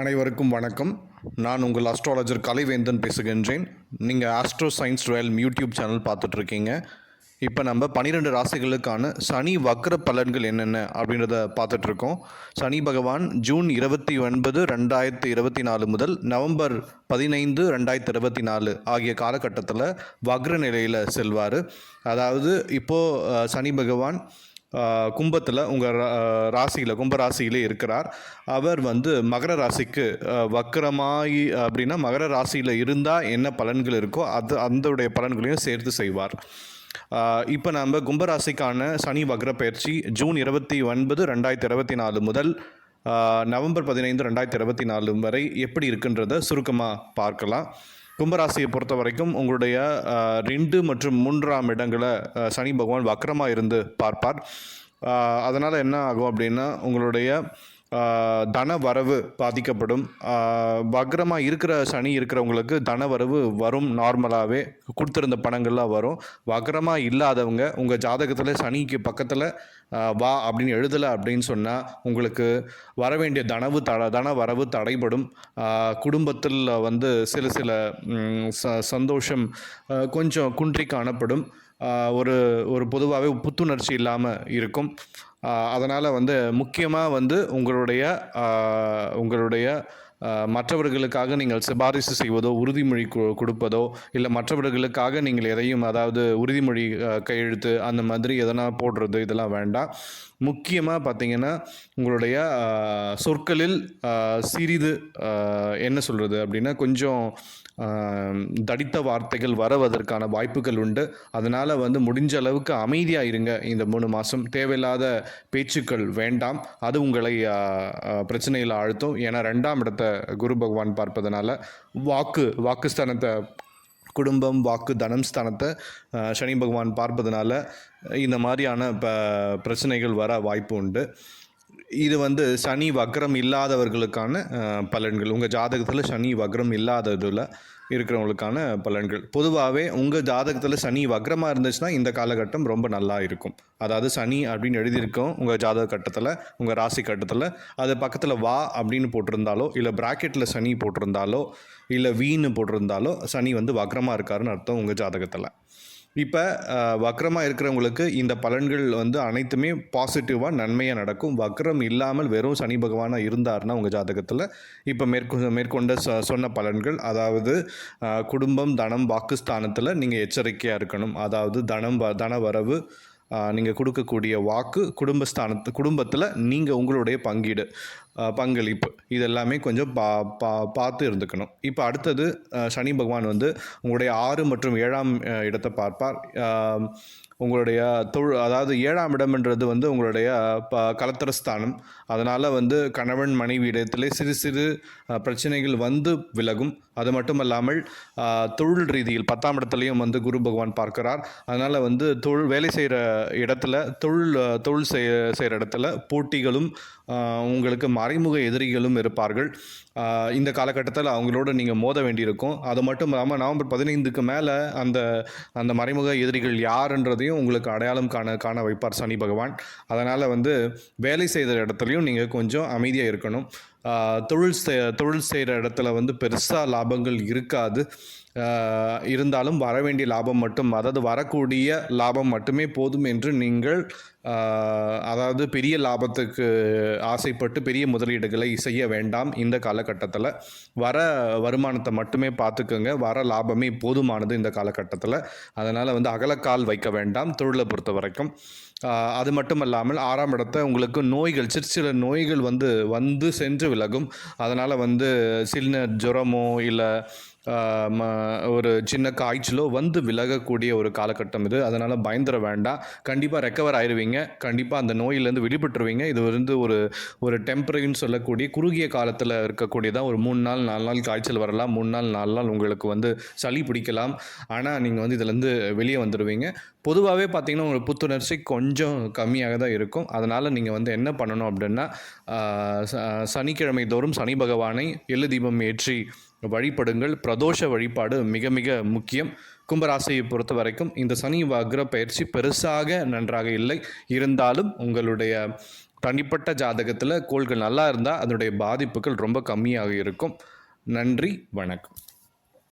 அனைவருக்கும் வணக்கம். நான் உங்கள் அஸ்ட்ராலஜர் கலைவேந்தன் பேசுகின்றேன். நீங்கள் astro science twelve YouTube channel பார்த்துட்ருக்கீங்க. இப்போ நம்ம பன்னிரெண்டு ராசிகளுக்கான சனி வக்ர பலன்கள் என்னென்ன அப்படின்றத பார்த்துட்ருக்கோம். சனி பகவான் ஜூன் இருபத்தி ஒன்பது ரெண்டாயிரத்தி இருபத்தி நாலு முதல் நவம்பர் பதினைந்து ரெண்டாயிரத்தி இருபத்தி நாலு ஆகிய காலகட்டத்தில் வக்ர நிலையில் செல்வார். அதாவது இப்போது சனி பகவான் கும்பத்தில் உங்கள் ராசியில் கும்ப ராசியிலே இருக்கிறார். அவர் வந்து மகர ராசிக்கு வக்கரமாய் அப்படின்னா மகர ராசியில் இருந்தால் என்ன பலன்கள் இருக்கோ அது அந்தோடைய பலன்களையும் சேர்த்து செய்வார். இப்போ நம்ம கும்பராசிக்கான சனி வக்ர பயிற்சி ஜூன் இருபத்தி ஒன்பது ரெண்டாயிரத்தி இருபத்தி நாலு முதல் நவம்பர் பதினைந்து ரெண்டாயிரத்தி இருபத்தி நாலு வரை எப்படி இருக்குன்றத சுருக்கமாக பார்க்கலாம். கும்பராசியை பொறுத்த வரைக்கும் உங்களுடைய ரெண்டு மற்றும் மூன்றாம் இடங்களை சனி பகவான் வக்கரமாக இருந்து பார்ப்பார். அதனால் என்ன ஆகும் அப்படின்னா உங்களுடைய தன வரவு பாதிக்கப்படும். வக்ரமாக இருக்கிற சனி இருக்கிறவங்களுக்கு தன வரவு வரும் நார்மலாகவே கொடுத்துருந்த பணங்கள்லாம் வரும். வக்ரமாக இல்லாதவங்க உங்கள் ஜாதகத்தில் சனிக்கு பக்கத்தில் வா அப்படின்னு எழுதலை அப்படின்னு சொன்னால் உங்களுக்கு வர வேண்டிய தனவு தட தன வரவு தடைபடும் குடும்பத்தில் வந்து சில சில ச சந்தோஷம் கொஞ்சம் குன்றி காணப்படும். ஒரு ஒரு பொதுவாகவே புத்துணர்ச்சி இல்லாமல் இருக்கும். அதனால் வந்து முக்கியமாக வந்து உங்களுடைய உங்களுடைய மற்றவர்களுக்காக நீங்கள் சிபாரிசு செய்வதோ உறுதிமொழி கொடுப்பதோ இல்லை மற்றவர்களுக்காக நீங்கள் எதையும் அதாவது உறுதிமொழி கையெழுத்து அந்த மாதிரி எதனா போடுறது இதெல்லாம் வேண்டாம். முக்கியமாக பார்த்தீங்கன்னா உங்களுடைய சொற்களில் சிறிது என்ன சொல்கிறது அப்படின்னா கொஞ்சம் தடித்த வார்த்தைகள் வரவதற்கான வாய்ப்புகள் உண்டு. அதனால் வந்து முடிஞ்ச அளவுக்கு அமைதியாக இருங்க. இந்த மூணு மாதம் தேவையில்லாத பேச்சுக்கள் வேண்டாம். அது உங்களை பிரச்சனையில் ஆழ்த்தும். ஏன்னா ரெண்டாம் இடத்தை குரு பகவான் பார்ப்பதனால வாக்கு வாக்குஸ்தானத்தை குடும்பம் வாக்கு தனம் ஸ்தானத்தை சனி பகவான் பார்ப்பதனால இந்த மாதிரியான ப பிரச்சனைகள் வர வாய்ப்பு உண்டு. இது வந்து சனி வக்ரம் இல்லாதவர்களுக்கான பலன்கள். உங்கள் ஜாதகத்தில் சனி வக்ரம் இல்லாததில் இருக்கிறவங்களுக்கான பலன்கள். பொதுவாகவே உங்கள் ஜாதகத்தில் சனி வக்ரமாக இருந்துச்சுன்னா இந்த காலகட்டம் ரொம்ப நல்லா இருக்கும். அதாவது சனி அப்படின்னு எழுதியிருக்கோம் உங்கள் ஜாதக கட்டத்தில் உங்கள் ராசி கட்டத்தில். அது பக்கத்தில் வா அப்படின்னு போட்டிருந்தாலோ இல்லை ப்ராக்கெட்டில் சனி போட்டிருந்தாலோ இல்லை வீன்னு போட்டிருந்தாலோ சனி வந்து வக்ரமாக இருக்காருன்னு அர்த்தம் உங்கள் ஜாதகத்தில். இப்போ வக்ரமாக இருக்கிறவங்களுக்கு இந்த பலன்கள் வந்து அனைத்துமே பாசிட்டிவாக நன்மையாக நடக்கும். வக்ரம் இல்லாமல் வெறும் சனி பகவானாக இருந்தார்னா உங்கள் ஜாதகத்தில் இப்போ மேற்கொ மேற்கொண்ட ச சொன்ன பலன்கள் அதாவது குடும்பம் தனம் வாக்குஸ்தானத்தில் நீங்கள் எச்சரிக்கையாக இருக்கணும். அதாவது தனம் வ- தன வரவு நீங்கள் கொடுக்கக்கூடிய வாக்கு குடும்பஸ்தானத்து குடும்பத்தில் நீங்கள் உங்களுடைய பங்கீடு. பங்களிப்பு. இதெல்லாமே கொஞ்சம் பா பா பார்த்து இருந்துக்கணும். இப்போ அடுத்தது சனி பகவான் வந்து உங்களுடைய ஆறு மற்றும் ஏழாம் இடத்தை பார்ப்பார். உங்களுடைய தொழு அதாவது ஏழாம் இடம்ன்றது வந்து உங்களுடைய ப கலத்தரஸ்தானம். அதனால் வந்து கணவன் மனைவி இடத்திலே சிறு சிறு பிரச்சனைகள் வந்து விலகும். அது மட்டும் அல்லாமல் தொழில் ரீதியில் பத்தாம் இடத்துலையும் வந்து குரு பகவான் பார்க்கிறார். அதனால் வந்து தொழில் வேலை செய்கிற இடத்துல தொழில் தொழில் செய்ய செய்கிற இடத்துல போட்டிகளும் உங்களுக்கு மறைமுக எதிரிகளும் இருப்பார்கள். இந்த காலகட்டத்தில் அவங்களோட நீங்கள் மோத வேண்டியிருக்கும். அது மட்டும் இல்லாமல் நவம்பர் பதினைந்துக்கு மேலே அந்த அந்த மறைமுக எதிரிகள் யாருன்றதையும் உங்களுக்கு அடையாளம் காண காண வைப்பார் சனி பகவான். அதனால் வந்து வேலை செய்கிற இடத்துலையும் நீங்கள் கொஞ்சம் அமைதியாக இருக்கணும். தொழில் செய் தொழில் செய்கிற இடத்துல வந்து பெருசாக லாபங்கள் இருக்காது. இருந்தாலும் வர வேண்டிய லாபம் மட்டும் அதாவது வரக்கூடிய லாபம் மட்டுமே போதும் என்று நீங்கள் அதாவது பெரிய லாபத்துக்கு ஆசைப்பட்டு பெரிய முதலீடுகளை செய்ய வேண்டாம் இந்த காலகட்டத்தில். வர வருமானத்தை மட்டுமே பார்த்துக்கோங்க. வர லாபமே போதுமானது இந்த காலகட்டத்தில். அதனால் வந்து அகலக்கால் வைக்க வேண்டாம் தொழிலை பொறுத்த வரைக்கும். அது மட்டும் இல்லாமல் ஆறாம் இடத்த உங்களுக்கு நோய்கள் சிற்சில நோய்கள் வந்து வந்து சென்று விலகும். அதனால் வந்து சின்ன ஜுரமோ இல்லை ஒரு சின்ன காய்ச்சலோ வந்து விலகக்கூடிய ஒரு காலகட்டம் இது. அதனால் பயந்துட வேண்டாம். கண்டிப்பாக ரெக்கவர் ஆயிடுவீங்க கண்டிப்பாக அந்த நோயிலேருந்து விடுபட்டுருவீங்க. இது வந்து ஒரு ஒரு டெம்பரரின்னு சொல்லக்கூடிய குறுகிய காலத்தில் இருக்கக்கூடியதான் ஒரு மூணு நாள் நாலு நாள் காய்ச்சல் வரலாம். மூணு நாள் நாலு நாள் உங்களுக்கு வந்து சளி பிடிக்கலாம். ஆனால் நீங்கள் வந்து இதுலேருந்து வெளியே வந்துடுவீங்க பொதுவாகவே பார்த்தீங்கன்னா உங்களுக்கு புத்துணர்ச்சி கொஞ்சம் கம்மியாக தான் இருக்கும். அதனால் நீங்கள் வந்து என்ன பண்ணணும் அப்படின்னா ச- சனிக்கிழமை தோறும் சனி பகவானை எள்ளு தீபம் ஏற்றி வழிபடுங்கள். பிரதோஷ வழிபாடு மிக மிக முக்கியம். கும்பராசியை பொறுத்த வரைக்கும் இந்த சனி வக்ர பயிற்சி பெருசாக நன்றாக இல்லை. இருந்தாலும் உங்களுடைய தனிப்பட்ட ஜாதகத்தில் கோள்கள் நல்லா இருந்தால் அதனுடைய பாதிப்புகள் ரொம்ப கம்மியாக இருக்கும். நன்றி வணக்கம்.